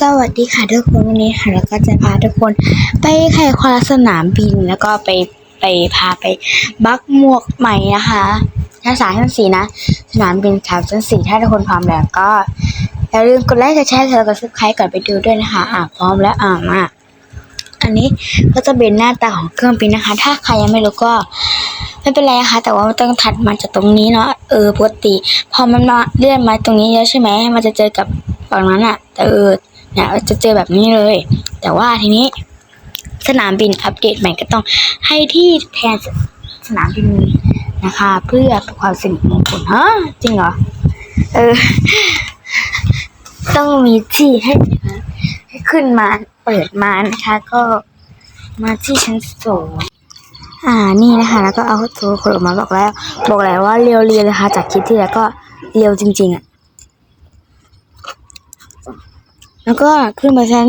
สวัสดีค่ะทุกคนวันนี้ค่ะเราก็จะพาทุกคนไปไขควาสนามบินแล้วก็ไปไปพาไปบักหมวกใหม่นะคะชั้นสามชั้นสี่นะ สนามบินแถวชั้นสี่ถ้าทุกคนพร้อมแล้วก็อย่าลืมกดไลค์กดแชร์แล้วก็ซับสไครต์ก่อนไปดูด้วยนะคะ อะพร้อมแล้วอะมาอันนี้ก็จะเป็นหน้าตาของเครื่องบินนะคะ ถ้าใครยังไม่รู้ก็ไม่เป็นไรนะคะแต่ว่ามันต้องถัดมาจากตรงนี้เนาะเออปกติ พอมันมาเลื่อนมาตรงนี้เยอะใช่ไหมมันจะเจอกับฝั่งนั้นอะแต่เออ นี่ยจะเจอแบบนี้เลย แต่ว่าทีนี้สนามบินอัปเดตใหม่ก็ต้องให้ที่แทนสนามบินนะคะ เพื่อความสิริมงคลฮะจริงเหรอ เออ ต้องมีที่ให้นะคะให้ขึ้นมาเปิดมานะคะ ก็มาที่ชั้นสองอ่านี่นะคะ แล้วก็เอาตัวคนออกมาบอกแล้ว บอกแล้วว่าเรียวเรียวนะคะ จากคลิปที่แล้วก็เรียวจริง ๆอะ่ะ แล้วก็ขึ้นมาชั้น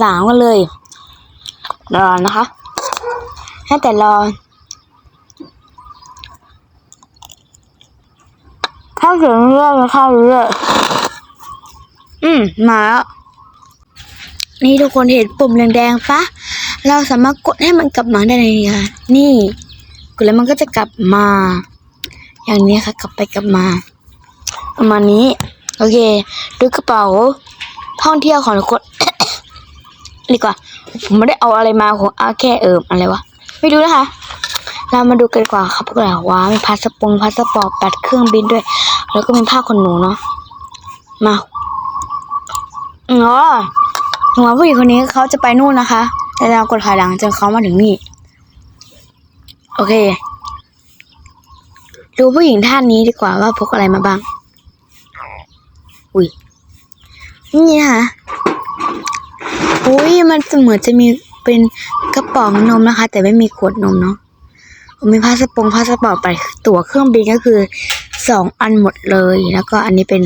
สามกันเลยรอนะคะให้แต่รอ ถ้าเสียงเรื่อยๆเข้าเรื่อยอืม มาแล้ว นี่ทุกคนเห็นปุ่มแดงๆปะเราสามารถกดให้มันกลับมาได้เลยค่ะนี่ กดแล้วมันก็จะกลับมา อย่างนี้ค่ะ กลับไปกลับมา ประมาณนี้ โอเค ดูกระเป๋า ท่องเที่ยวของทุกคนดีกว่า ผมไม่ได้เอาอะไรมาผมเอาแค่เอิมอะไรวะ ไม่รู้นะคะ เรามาดูกันกว่าครับพวกเราว่ามีพาสปงพาสปอร์ตบัตรเครื่องบินด้วย แล้วก็มีผ้าขนหนูเนาะ มาอ๋อหนูว่าผู้หญิงคนนี้เขาจะไปนู่นนะคะ แต่เรากดถอยหลังจนเขามาถึงนี่ โอเค ดูผู้หญิงท่านนี้ดีกว่าว่าพกอะไรมาบ้าง อุ้ย นี่นะคะอุ้ยมันเหมือนจะมีเป็นกระป๋องนมนะคะ แต่ไม่มีขวดนมเนาะมีพาสปงพาสปอร์ตไปตั๋วเครื่องบินก็คือสองอันหมดเลย แล้วก็อันนี้เป็น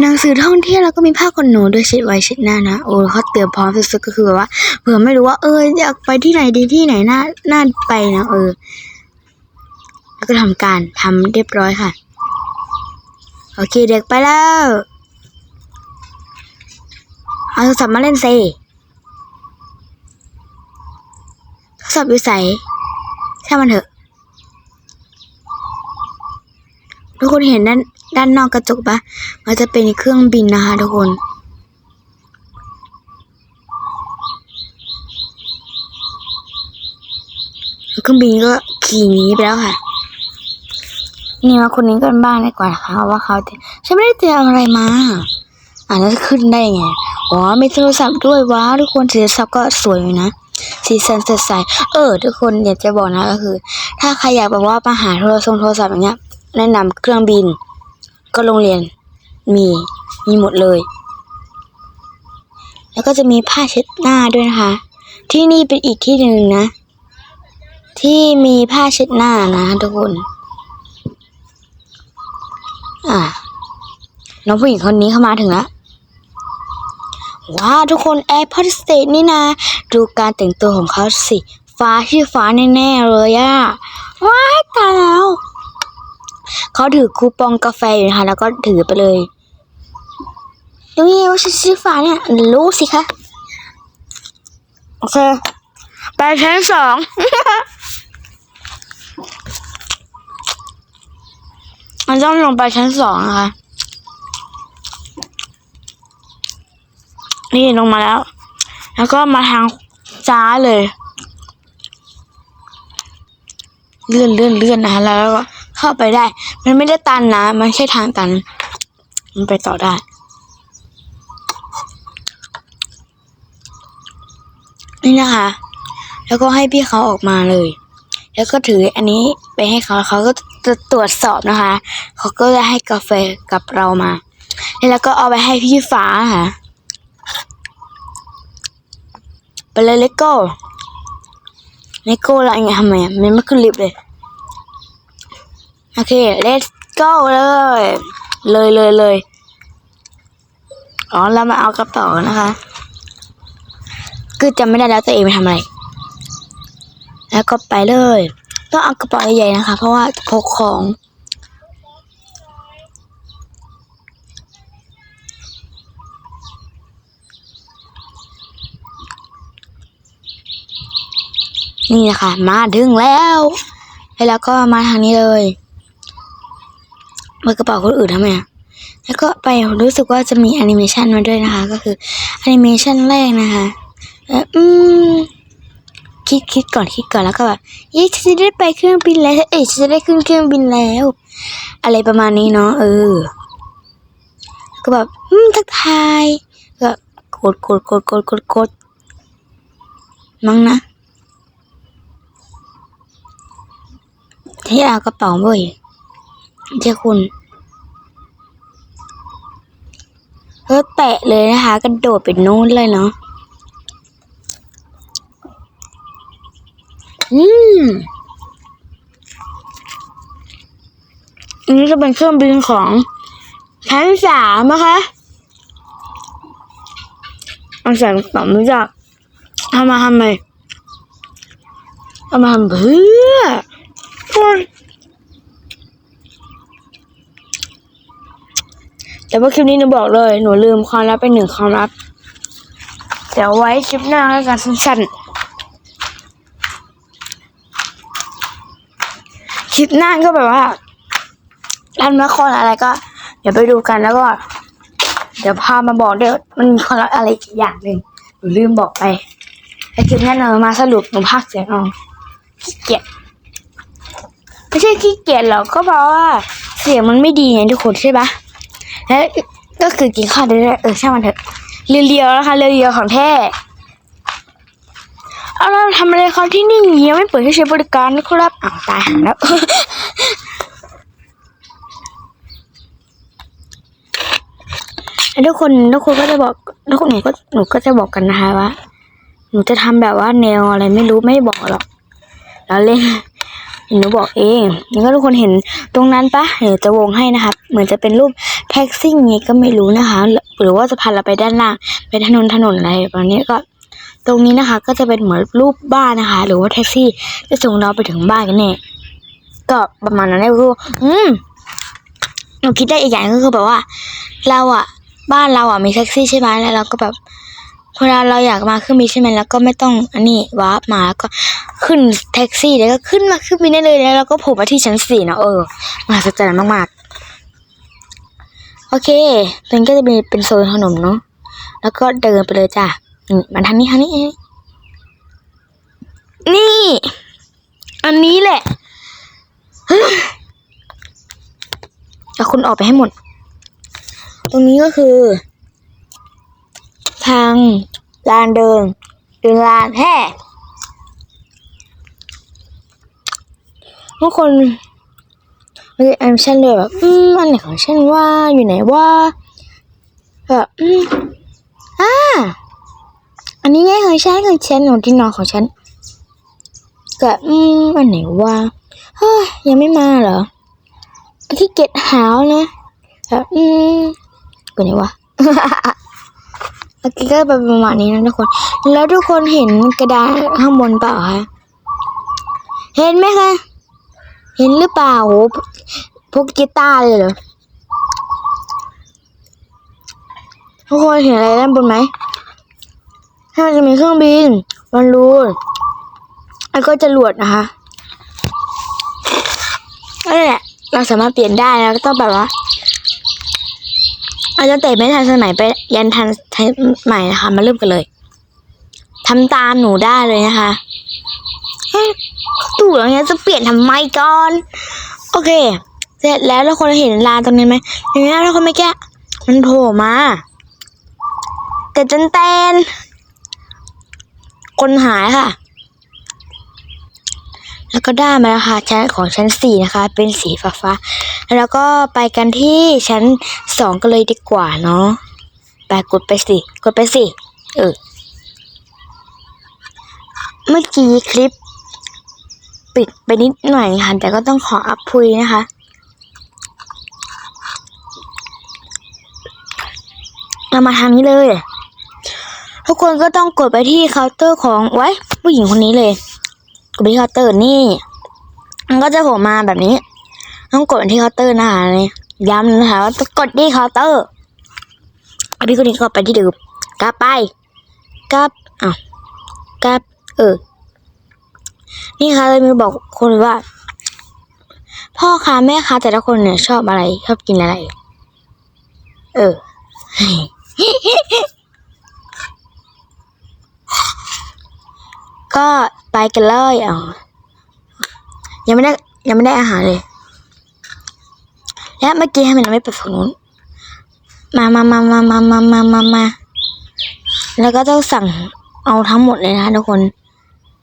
หนังสือท่องเที่ยวแล้วก็มีผ้าขนหนูด้วยเช็ดไว้เช็ดหน้านะโอ้เขาเตรียมพร้อมสุดๆก็คือแบบว่าเผื่อไม่รู้ว่าเอออยากไปที่ไหนดีที่ไหนน่าน่าไปนะเออ แล้วก็ทำการทำเรียบร้อยค่ะ โอเคเด็กไปแล้ว เอาโทรศัพท์มาเล่นสิโทรศัพท์อยู่ใส่ช่างมันเถอะ ทุกคนเห็นด้านด้านนอกกระจกปะมันจะเป็นเครื่องบินนะคะทุกคนเครื่องบินก็ขี่หนีไปแล้วค่ะ นี่มาคนนี้กันบ้างดีกว่าค่ะว่าเขาฉันไม่ได้เตรียมอะไรมาอ่านแล้วจะขึ้นได้ไง อ๋อมีโทรศัพท์ด้วยว้าวทุกคนสีโทรศัพก็สวยอยู่นะ สีสันสดใส เออ ทุกคนอยากจะบอกนะก็คือ ถ้าใครอยากแบบว่ามาหาโทรศัพท์โทรศัพท์อย่างเงี้ย แนะนำเครื่องบิน ก็โรงเรียนมีมีหมดเลย แล้วก็จะมีผ้าเช็ดหน้าด้วยนะคะ ที่นี่เป็นอีกที่หนึ่งนะ ที่มีผ้าเช็ดหน้านะทุกคน อ่าน้องผู้หญิงคนนี้เข้ามาถึงแล้ว ว้าทุกคนแอร์พอร์ตสเตทนี่นะ ดูการแต่งตัวของเขาสิ ฟ้าที่อฟ้าแน่ๆเลยอะว้าตายแล้วเขาถือคูปองกาแฟอยู่นะคะแล้วก็ถือไปเลยดูนี่ว่าฉันซื้อฟ้าเนี่ยรู้สิคะโอเคไปชั้นสองมันต้องลงไปชั้นสองนะคะ นี่ลงมาแล้ว แล้วก็มาทางซ้ายเลย เลื่อนเลื่อนเลื่อนนะคะแล้วก็เข้าไปได้ มันไม่ได้ตันนะ มันแค่ทางตัน มันไปต่อได้นี่นะคะ แล้วก็ให้พี่เขาออกมาเลย แล้วก็ถืออันนี้ไปให้เขา เขาก็จะตรวจสอบนะคะ เขาก็จะให้กาแฟกับเรามา แล้วก็เอาไปให้พี่ฟ้าค่ะ ไปเลยเลโก้เลโก้แล้วไงทำไมอะมันไม่ขึ้นลิฟต์เลย โอเค let's go เลย เลยเลยเลยอ๋อเรามาเอากระเป๋านะคะคือจำไม่ได้แล้วตัวเองไปทำอะไร แล้วก็ไปเลย ต้องเอากระเป๋าใหญ่ๆนะคะ เพราะว่าพกของ นี่นะคะมาถึงแล้วแล้วก็มาทางนี้เลยเปิดกระเป๋าคนอื่นทำไมอะแล้วก็ไปรู้สึกว่าจะมีแอนิเมชันมาด้วยนะคะ ก็คือแอนิเมชันแรกนะคะอืมคิดคิดก่อนคิดก่อนแล้วก็แบบเย้ฉันจะได้ไปเครื่องบินแล้วเอ้ยฉันจะได้ขึ้นเครื่องบินแล้ว อะไรประมาณนี้เนาะเออก็แบบอืมทักทายก็กดกดกดกดกดกดมั้งนะ ที่เอากระเป๋าเว้ยเจ้าคุณเออแตะเลยนะคะกระโดดไปนู้นเลยเนาะอืมอันนี้จะเป็นเครื่องบินของชั้นสามนะคะเอาใส่กระเป๋าไม่จักทำมาทำไมเอามาทำเพื่อ แต่ว่าคลิปนี้หนูบอกเลย หนูลืมความลับไปหนึ่งความลับ เดี๋ยวไว้คลิปหน้าแล้วกันสั้นๆ คลิปหน้าก็แบบว่าร้านละครอะไรก็ เดี๋ยวไปดูกันแล้วก็ เดี๋ยวพามาบอกเดี๋ยวมันมีคนละอะไรอีกอย่างหนึ่งหนูลืมบอกไปไอคลิปหน้าเรามาสรุปหนูพากเสียงเอาขี้เกียจ ไม่ใช่ขี้เกียจหรอกก็เพราะว่าเสียงมันไม่ดีไงทุกคนใช่ปะแล้วก็คือกินข้าวได้เออใช่มันเถอะเรียวๆนะคะเรียวๆของแท้เอาเราทำอะไรครับที่นี่ยังไม่เปิดให้ใช้บริการนะครับอ้าวตายหันแล้วแล้ทุกคนทุกคนก็จะบอกทุกคนหนูก็หนูก็จะบอกกันนะคะว่าหนูจะทำแบบว่าแนวอะไรไม่รู้ไม่บอกหรอกแล้วเล่น หนูบอกเองแล้วก็ทุกคนเห็นตรงนั้นปะเดี๋ยวจะวงให้นะครับ เหมือนจะเป็นรูปแท็กซี่ไงก็ไม่รู้นะคะ หรือว่าจะพาเราไปด้านล่างไปถนนถนนอะไรแบบนี้ก็ ตรงนี้นะคะ ก็จะเป็นเหมือนรูปบ้านนะคะ หรือว่าแท็กซี่จะส่งเราไปถึงบ้านกันแน่ก็ประมาณนั้นแหละคืออืมหนูคิดได้อีกอย่างก็คือแบบว่า เราอะบ้านเราอะมีแท็กซี่ใช่ไหมแล้วเราก็แบบ เวลาเราอยากมาเครื่องบินใช่ไหมแล้วก็ไม่ต้องอันนี้วาร์ปมาแล้วก็ขึ้นแท็กซี่แล้วก็ขึ้นมาเครื่องบินได้เลยแล้วเราก็โผล่มาที่ชั้นสี่เนะเออมหัศจรรย์มากๆ โอเคตรงนี้ก็จะมีเป็นโซนขนมเนาะแล้วก็เดินไปเลยจ้ะนี่มันทางนี้ทางนี้ นี่ อันนี้แหละเอาคุณออกไปให้หมด ตรงนี้ก็คือ ทางลานเดินเดินลานแห่ทุกคนเฮ้ยแอมชันเลยแบบอืมอันไหนของฉันว่าอยู่ไหนว่าแบบอืมอ่าอันนี้ไงของฉันของฉันของที่นอนของฉันก็อืมอันไหนวะเฮ้ยยังไม่มาเหรอที่เก็ตหาวนะแบบอืมกูไหนวะ โอเคก็เป็นประมาณนี้นะทุกคน แล้วทุกคนเห็นกระดานข้างบนเปล่าคะเห็นไหมคะเห็นหรือเปล่าโหพวกกีตาร์เลยเหรอทุกคนเห็นอะไรด้านบนไหมถ้ามันจะมีเครื่องบินบอลลูนแล้วก็จรวดนะคะนั่นแหละเราสามารถเปลี่ยนได้แล้วก็ต้องแบบว่า อาจจะเตะไม่ทันสมัยไปยันทันใหม่นะคะ มาเริ่มกันเลยทำตามหนูได้เลยนะคะตู่แล้วเนี้ยจะเปลี่ยนทำไมก่อน โอเค เสร็จแล้วทุกคนเห็นลานตรงนี้ไหมเห็นไหมทุกคนไม่แก้มันโผล่มาแต่จันแตนคนหายค่ะ แล้วก็ได้มาแล้วค่ะชั้นของชั้นสี่นะคะ เป็นสีฟ้าฟา แล้วก็ไปกันที่ชั้นสองกันเลยดีกว่าเนาะไปกดไปสิ กดไปสิ เออ เมื่อกี้คลิป ปิดไปนิดหน่อยค่ะแต่ก็ต้องขออัพพุยนะคะ เรามาทางนี้เลย ทุกคนก็ต้องกดไปที่เคาน์เตอร์ของไว้ผู้หญิงคนนี้เลย กดไปที่เคาน์เตอร์นี่ มันก็จะโผล่มาแบบนี้ ต้องกดที่เคาน์เตอร์นะคะนี่ย้ำนะคะว่าต้องกดที่เคาน์เตอร์อันนี้คนนี้ก็ไปที่เดิมกลับไปกลับอ้าวกลับเออ นี่ค่ะเลยมีบอกคนว่า พ่อค้าแม่ค้าแต่ละคนเนี่ย ชอบอะไรชอบกินอะไร เออก็ไปกันเลยอะยังไม่ได้ยังไม่ได้อาหารเลย และเมื่อกี้ให้มันไม่ไปฝั่งนู้นมามามามามามามามามาแล้วก็ต้องสั่งเอาทั้งหมดเลยนะคะทุกคน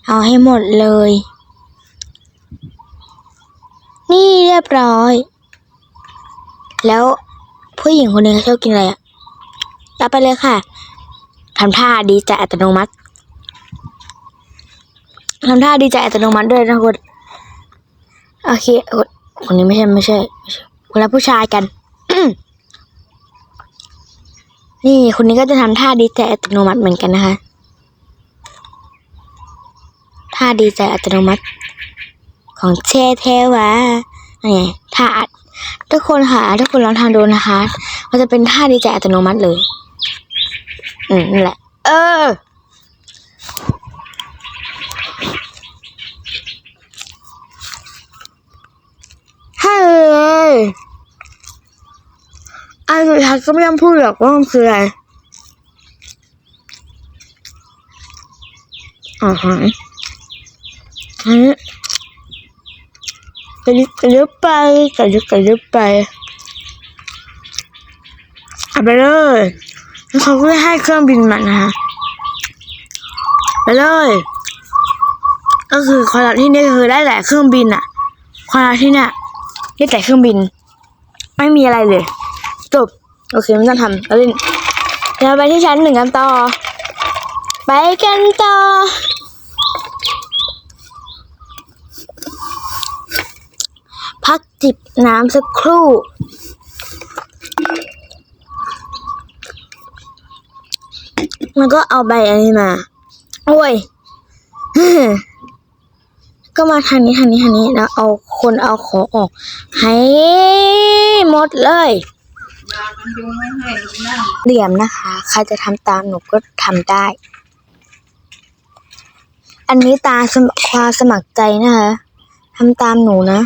เอาให้หมดเลย นี่เรียบร้อย แล้วผู้หญิงคนนึงเขาชอบกินอะไรอะรับไปเลยค่ะทำท่าดีใจอัตโนมัติทำท่าดีใจอัตโนมัติด้วยนะคนโอเคคนนี้ไม่ใช่ไม่ใช่ไม่ใช่ คนละผู้ชายกัน นี่คนนี้ก็จะทำท่าดีใจอัตโนมัติเหมือนกันนะคะท่าดีใจอัตโนมัติ ของเชเทวะนี่ท่าอัดทุกคนค่ะทุกคนลองทำดูนะคะ มันจะเป็นท่าดีใจอัตโนมัติเลย อืมนั่นแหละ เออ เลยอันสุดท้ายก็ไม่ต้องพูดหรอกว่ามันคืออะไรอาหารอันนี้กระยิบกระยิบไปกระยิบกระยิบไปเอาไปเลยแล้วเขาก็ให้เครื่องบินมานะฮะไปเลย ก็คือความลับที่นี่คือได้แต่เครื่องบินอะความลับที่เนี่ย ได้แต่เครื่องบิน ไม่มีอะไรเลย จบ โอเคไม่ต้องทำเอาเล่นเดี๋ยวไปที่ชั้นหนึ่งกันต่อ ไปกันต่อพักจิบน้ำสักครู่ แล้วก็เอาใบอันนี้มา โอ้ย ก็มาทางนี้ทางนี้ทางนี้ แล้วเอา คนเอาของออก ให้หมดเลยเหลี่ยมนะคะ ใครจะทำตามหนูก็ทำได้ อันนี้ตาสมความสมัครใจนะคะทำตามหนูนะ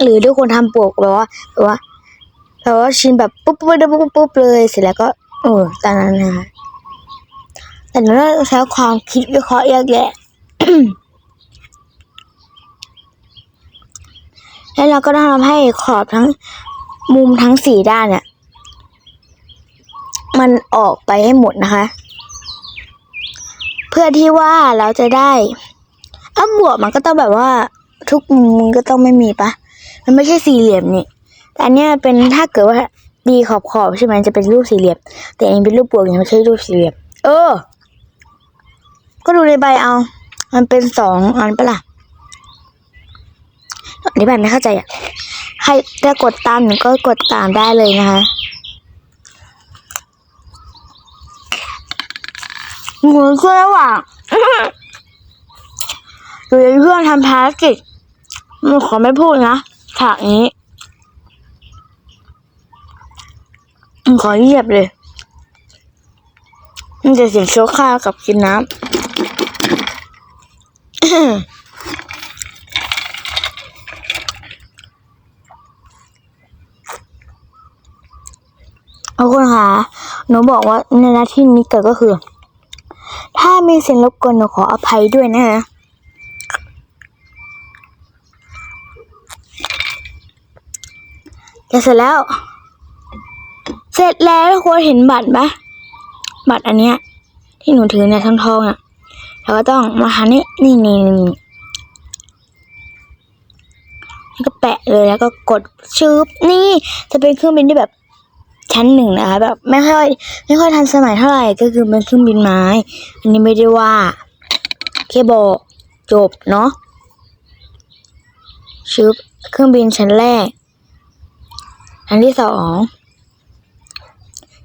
หรือทุกคนทำปวกแบบว่าแบบว่าแบบว่าชิมแบบปุ๊บปุ๊บปุ๊บปุ๊บปุ๊บเลยเสร็จแล้วก็เออตามนั้นนะคะแต่หนูต้องใช้ความคิดวิเคราะห์แยกแยะ แล้วเราก็ต้องทำให้ขอบทั้งมุมทั้งสี่ด้านเนี่ย มันออกไปให้หมดนะคะ เพื่อที่ว่าเราจะได้อ้าบวกมันก็ต้องแบบว่า ทุกมุมมันก็ต้องไม่มีปะมันไม่ใช่สี่เหลี่ยมนี่แต่อันเนี้ยเป็นถ้าเกิดว่าดีขอบขอบใช่ไหมจะเป็นรูปสี่เหลี่ยม แต่อันนี้เป็นรูปบวกยังไม่ใช่รูปสี่เหลี่ยม เออ ก็ดูในใบเอา มันเป็นสองอันปะล่ะ อธิบายไม่เข้าใจอะใครจะกดตามหนูก็กดตามได้เลยนะคะหมุนเครื่องระหว่างหรือเพื่อนทำภารกิจมันขอไม่พูดนะฉากนี้มันขอเรียบเลยมันจะเสียงโชว์ข้าวกับกินน้ำ เอาคนค่ะหนูบอกว่าในหน้าที่นี้เกิดก็คือ ถ้ามีเสียงรบกวนหนูขออภัยด้วยนะฮะจะเสร็จแล้ว เสร็จแล้วทุกคนเห็นบัตรปะบัตรอันเนี้ย ที่หนูถือเนี่ยทองทองอะเราก็ต้องมาหานี่นี่นี่นี่ก็แปะเลยแล้วก็กดชืบนี่ จะเป็นเครื่องบินที่แบบ ชั้นหนึ่งนะคะแบบไม่ค่อยไม่ค่อยทันสมัยเท่าไหร่ก็คือเป็นเครื่องบินไม้ อันนี้ไม่ได้ว่าแค่บอกจบเนาะชืบเครื่องบินชั้นแรกชั้นที่สอง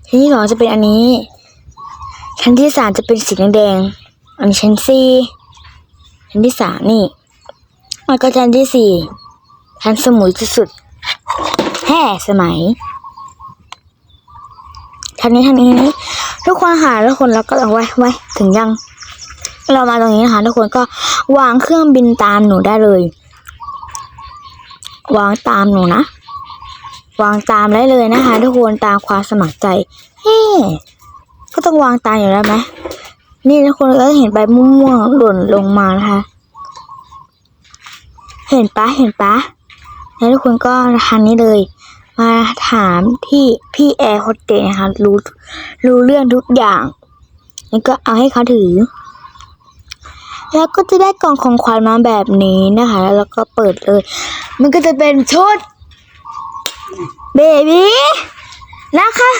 ชั้นที่สองจะเป็นอันนี้ ชั้นที่สามจะเป็นสีแดงอันนี้ชั้นสี่ชั้นที่สามนี่แล้วก็ชั้นที่สี่ชั้นสมุยที่สุดแห่สมัย ทันนี้ทันนี้ทุกคนหาแล้วคนแล้วก็เอาไว้ไว้ถึงยัง เรามาตรงนี้นะคะทุกคนก็วางเครื่องบินตามหนูได้เลย วางตามหนูนะ วางตามได้เลยนะคะ ทุกคนตามความสมัครใจเฮ้ก็ต้องวางตามอยู่แล้วไหมนี่ทุกคนก็เห็นใบม่วงหล่นลงมานะคะ เห็นปะเห็นปะแล้วทุกคนก็ทางนี้เลย มาถามที่พี่แอร์โฮสเตสนะคะรู้รู้เรื่องทุกอย่างแล้วก็เอาให้เขาถือ แล้วก็จะได้กล่องของขวัญมาแบบนี้นะคะ แล้วก็เปิดเลย มันก็จะเป็นชุดเบบี้นะคะ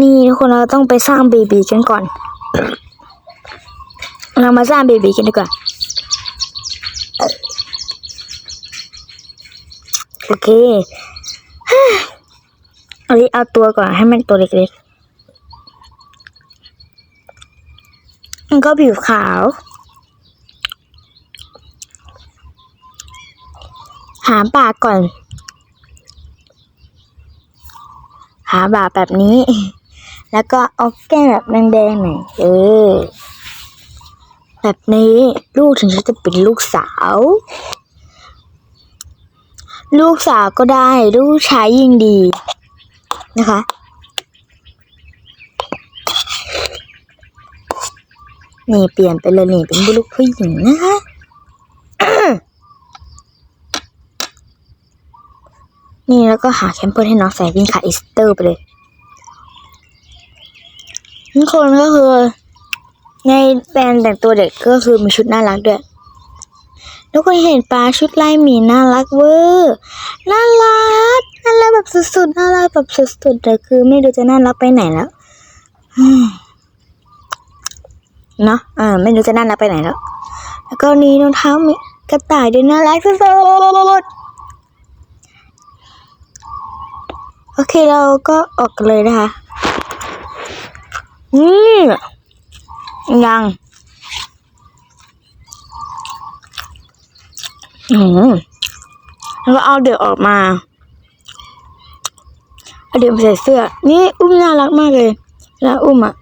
นี่ทุกคนเราต้องไปสร้างเบบีกันก่อน เรามาสร้างเบบีกันดีกว่า โอเคเอาดิเอาตัวก่อนให้มันตัวเล็กๆ มันก็ผิวขาว หาปากก่อน หาบากแบบนี้ แล้วก็เอาแก้มแบบแดงๆหน่อย เออ แบบนี้ลูกถึงจะเป็นลูกสาว ลูกสาวก็ได้ ลูกชายยิ่งดีนะคะ นี่เปลี่ยนไปเลยนี่เป็นลูกผู้หญิงนะคะนี่แล้วก็หาแคมเปญให้น้องใส่วิ่งขาอีสเตอร์ไปเลยทุกคนก็คือ ในแบรนด์แต่งตัวเด็กก็คือมีชุดน่ารักด้วย ทุกคนเห็นปลาชุดลายหมีน่ารักเวอร์น่ารักน่ารักแบบสุดๆน่ารักแบบสุดๆแต่คือไม่รู้จะน่ารักไปไหนแล้วเนาะเออไม่รู้จะน่ารักไปไหนแล้ว แล้วก็นี้รองเท้ามีกระต่ายด้วยน่ารักสุดๆโอเคเราก็ออกเลยนะคะนี่ยัง อืม แล้วก็เอาเด็กออกมาเอาเด็กใส่เสื้อ นี่อุ้มน่ารักมากเลย แล้วอุ้มอะ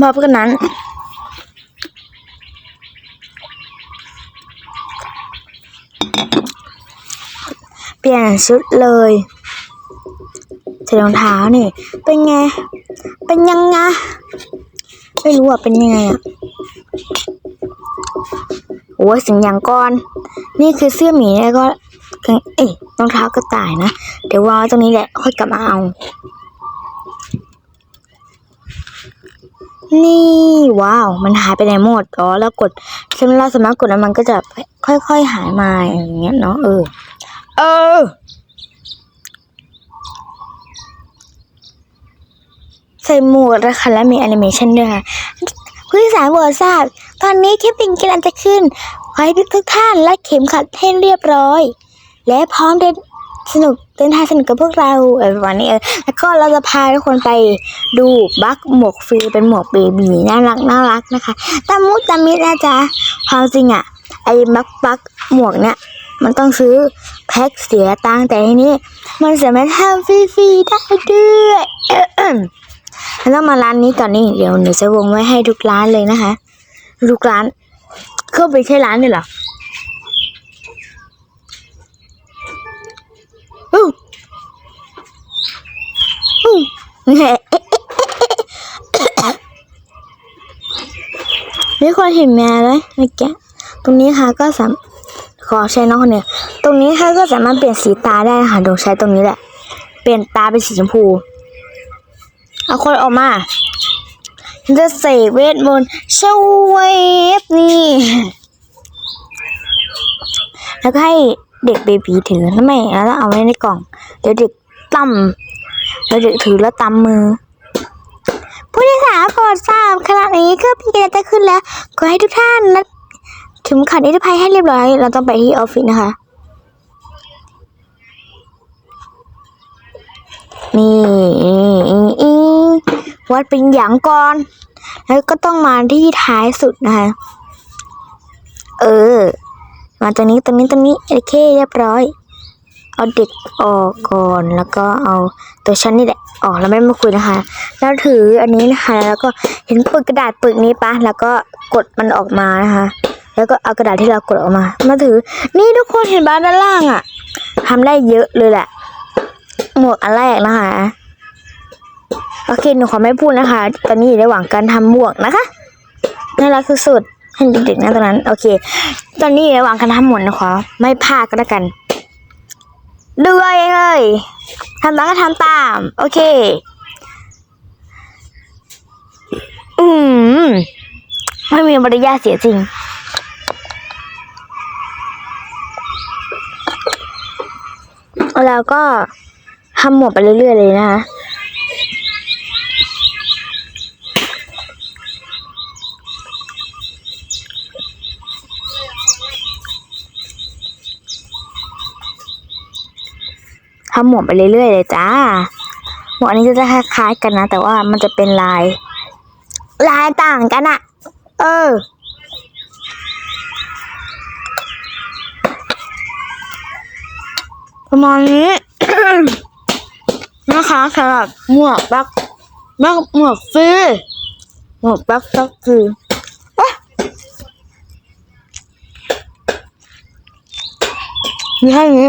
พอกันนั้นเปลี่ยนชุดเลยใส่รองเท้านี่ เป็นไง เป็นยังไง ไม่รู้อะ เป็นยังไงอะ โอ้ยสิ่งอย่างก่อน นี่คือเสื้อหมีแล้วก็กางเอ้ยรองเท้ากระต่ายนะ เดี๋ยววางไว้ตรงนี้แหละ ค่อยกลับมาเอา นี่ว้าว มันหายไปไหนหมด อ๋อ แล้วกดใช่ไหมเราสามารถกดแล้วมันก็จะค่อยๆหายมาอย่างเงี้ยเนาะ เออ เออ ใส่หมวกนะคะและมีแอนิเมชันด้วยค่ะ ผู้สารโปรดทราบ ตอนนี้เครื่องบินกำลังจะขึ้น ขอให้ทุกท่านและเข็มขัดให้เรียบร้อย และพร้อมเดินสนุกเดินทางสนุกกับพวกเราเออประมาณนี้เออแล้วก็เราจะพาทุกคนไปดูบัคหมวกฟรีเป็นหมวกเบบีน่ารักน่ารักนะคะตามมุตามินะจ๊ะความจริงอะไอ้บัคบัคหมวกเนี่ยมันต้องซื้อแพ็คเสียตังแต่ทีนี้ มันสามารถทำฟรีๆได้ด้วย แล้วมาร้านนี้ก่อนนี่เดี๋ยวหนูจะวงไว้ให้ทุกร้านเลยนะคะทุกร้านเข้าไปใช่ร้านเลยเหรออู้อู้มีคนเห็นแมวไหมเมื่อกี้ตรงนี้ค่ะก็สามขอใช้น้องคนเนี้ยตรงนี้ค่ะก็สามารถเปลี่ยนสีตาได้ค่ะโดยใช้ตรงนี้แหละ เปลี่ยนตาเป็นสีชมพู เอาคนออกมาจะเสกเวทมนต์ชเวฟนี่แล้วก็ให้เด็กเบบีถือนะแม่แล้วเอาไว้ในกล่อง เดี๋ยวเด็กตั้มเดี๋ยวเด็กถือแล้วตำมือ ผู้โดยสารโปรดทราบขณะนี้เครื่องบินกำลังจะขึ้นแล้ว ขอให้ทุกท่านนะเข็มขัดนิรภัยให้เรียบร้อย เราต้องไปที่ออฟฟิศนะคะ นี่วัดเป็นอย่างก่อน แล้วก็ต้องมาที่ท้ายสุดนะคะ เออ มาตรงนี้ตรงนี้ตรงนี้โอเคเรียบร้อย เอาเด็กออกก่อนแล้วก็เอาตัวฉันนี่แหละออกแล้วไม่มาคุยนะคะ แล้วถืออันนี้นะคะ แล้วก็เห็นปึกกระดาษปึกนี้ปะแล้วก็กดมันออกมานะคะ แล้วก็เอากระดาษที่เรากดออกมา มาถือ นี่ทุกคนเห็นบ้านด้านล่างอะ่ะทำได้เยอะเลยแหละ หมวกอันแรกนะคะ โอเค หนูขอไม่พูดนะคะ ตอนนี้อยู่ระหว่างการทำหมวกนะคะน่ารักสุดๆให้เด็กๆนะตอนนั้น โอเค ตอนนี้อยู่ระหว่างการทำหมวกนะคะ ไม่พลาดก็แล้วกันดูเอาเองเลยทำตามก็ทำตาม โอเค อืม ไม่มีมารยาเสียจริง แล้วก็ ทำหมวกไปเรื่อยๆเลยนะคะทำหมวกไปเรื่อยๆเลยจ้า หมวกอันนี้จะคล้ายๆกันนะ แต่ว่ามันจะเป็นลาย ลายต่างกันอะเออ ประมาณนี้ นะคะสำหรับหมวกแบ็คแบ็คหมวกฟรีหมวกแบ็คแบ็คฟรีเอ๊ะมีแค่นี้